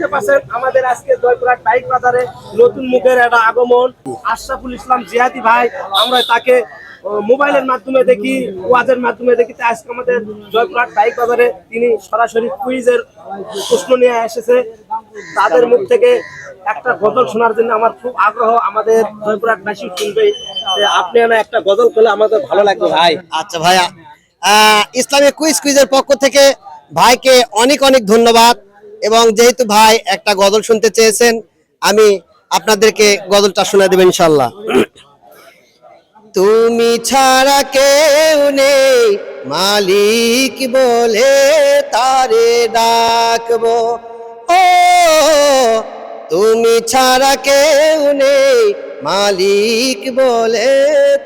দেখতে পাচ্ছেন আমাদের আজকে জয়পুরহাট বাইক বাজারে নতুন মুখের একটা আগমন। আশরাফুল ইসলাম জিহাদি ভাই আমরা তাকে মোবাইলের মাধ্যমে দেখি ওয়াজের মাধ্যমে দেখি। আজকে আমাদের জয়পুরহাট বাইক বাজারে তিনি সরাসরি কুইজের প্রশ্ন নিয়ে এসেছে। তাদের মুখ থেকে একটা গজল শোনার জন্য আমার খুব আগ্রহ। আমাদের জয়পুরহাট বাসী শুনবে আপনি একটা গজল করলে আমাদের ভালো লাগবে ভাই। আচ্ছা ভাইয়া আহ, ইসলামিক কুইজ কুইজের পক্ষ থেকে ভাইকে অনেক অনেক ধন্যবাদ। এবং যেহেতু ভাই একটা গজল শুনতে চেয়েছেন, আমি আপনাদেরকে গজলটা শুনে দেব ইনশাল্লাহ তুমি ছাড়া কেউ নেই, মালিক বলে তারে ডাকবো। ও, তুমি ছাড়া কেউ নেই, মালিক বলে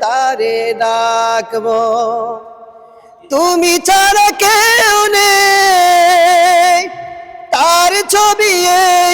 তারে ডাকবো। তুমি ছাড়া কেউ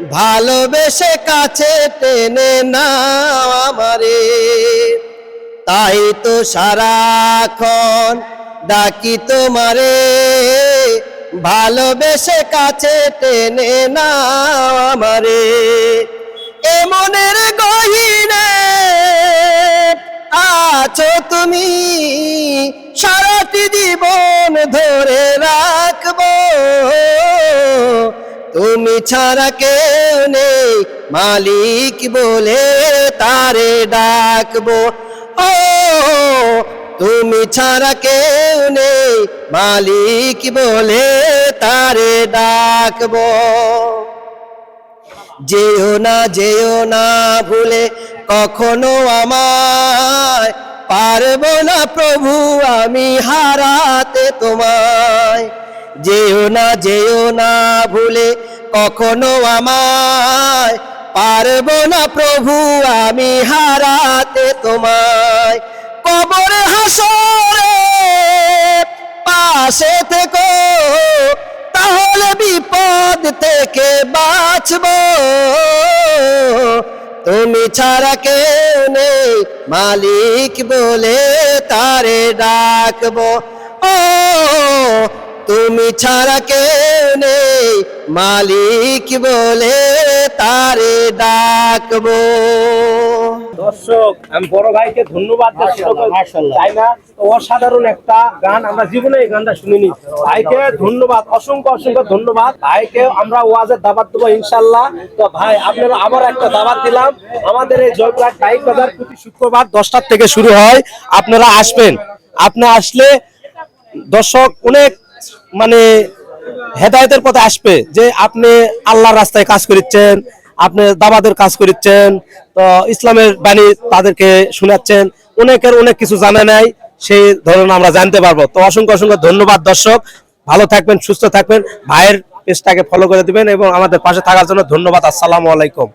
ভালোবেসে কাছে টেনে না আমারে। তাই তো সারাক্ষণ ডাকি তোমারে। ভালোবেসে কাছে টেনে না আমারে। এমনের গহিনে আছো তুমি, সারাটি জীবন তুমি ছাড়া কেউ নেই। মালিক বলে তারে ডাকবো। ও, তুমি ছাড়া কেউ নেই। মালিক বলে তারে ডাকবো। যেও না যেও না ভুলে কখনো আমায়। পারব না প্রভু, আমি হারাতে তোমায়। যেও না যেও না ভুলে কখনো আমায় পারব না প্রভু, আমি হারাতে তোমায়। কবরে হাসরে পাশে থেকো, তাহলে বিপদ থেকে বাঁচবো। তুমি ছাড়া কেউ নেই, মালিক বলে তারে ডাকবো। ও তুমি ছাড়া কেউ নেই। মালিক বলে তারে ডাকবো। দর্শক আমি বড় ভাইকে ধন্যবাদ চাই না? অসাধারণ একটা গান আমরা জীবনে এই গানটা শুনিনি। ভাইকে ধন্যবাদ অসংখ্য অসংখ্য ধন্যবাদ। ভাইকে আমরা ওয়াজের দাবাত দেবো ইনশাল্লাহ তো ভাই আপনারা আবার একটা দাবাত দিলাম। আমাদের এই জয়পুরহাট বাইক বাজার প্রতি শুক্রবার দশটার থেকে শুরু হয়। আপনারা আসবেন। আপনি আসলে দর্শক অনেক মানে হেদায়তের পথে আসবে যে আপনি আল্লাহর রাস্তায় কাজ করিচ্ছেন, আপনি দাবাদের কাজ করিচ্ছেন, তো ইসলামের বাণী তাদেরকে শোনাচ্ছেন। অনেকের অনেক কিছু জানা নাই, সেই ধরুন আমরা জানতে পারব। তো অসংখ্য অসংখ্য ধন্যবাদ দর্শক। ভালো থাকবেন, সুস্থ থাকবেন। ভাইয়ের পেজটাকে ফলো করে দিবেন এবং আমাদের পাশে থাকার জন্য ধন্যবাদ। আসসালামু আলাইকুম।